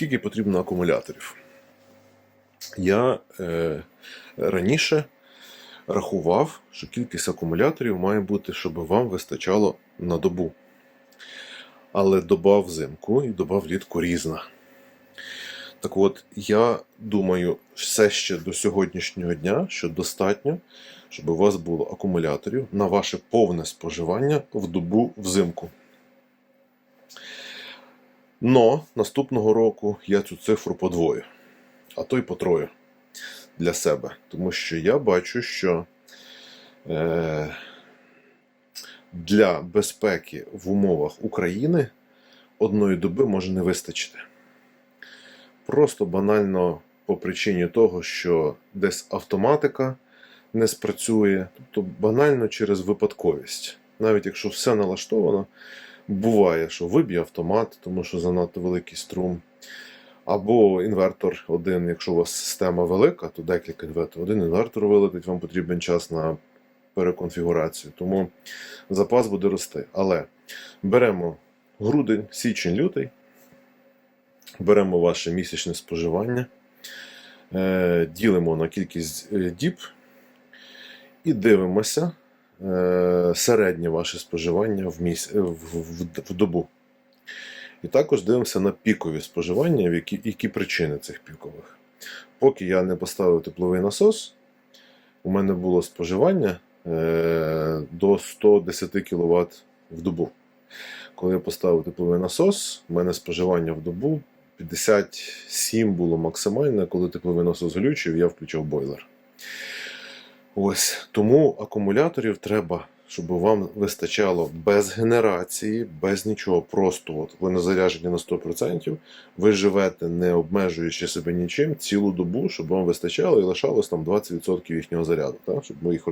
Скільки потрібно акумуляторів? Я е, раніше рахував, що кількість акумуляторів має бути, щоб вам вистачало на добу. Але доба взимку і доба влітку різна. Так от, я думаю, все ще до сьогоднішнього дня, що достатньо, щоб у вас було акумуляторів на ваше повне споживання в добу взимку. Но наступного року я цю цифру подвою, а то й потрою для себе. Тому що я бачу, що е, для безпеки в умовах України одної доби може не вистачити. Просто банально по причині того, що десь автоматика не спрацює, тобто банально через випадковість. Навіть якщо все налаштовано, буває, що виб'є автомат, тому що занадто великий струм. Або інвертор один, якщо у вас система велика, то декілька інверторів. Один інвертор вилетить, вам потрібен час на переконфігурацію. Тому запас буде рости. Але беремо грудень, січень, лютий, беремо ваше місячне споживання, е, ділимо на кількість е, діб і дивимося середнє ваше споживання в, міс... в, в, в добу. І також дивимося на пікові споживання, які, які причини цих пікових. Поки я не поставив тепловий насос, у мене було споживання е, до 110 кВт в добу. Коли я поставив тепловий насос, у мене споживання в добу 57 було максимальне, коли тепловий насос глючив, я включив бойлер. Ось тому акумуляторів треба, щоб вам вистачало без генерації, без нічого. Просто от ви не заряджені на 100%, ви живете, не обмежуючи себе нічим, цілу добу, щоб вам вистачало і лишалось там 20% їхнього заряду, так? щоб ми їх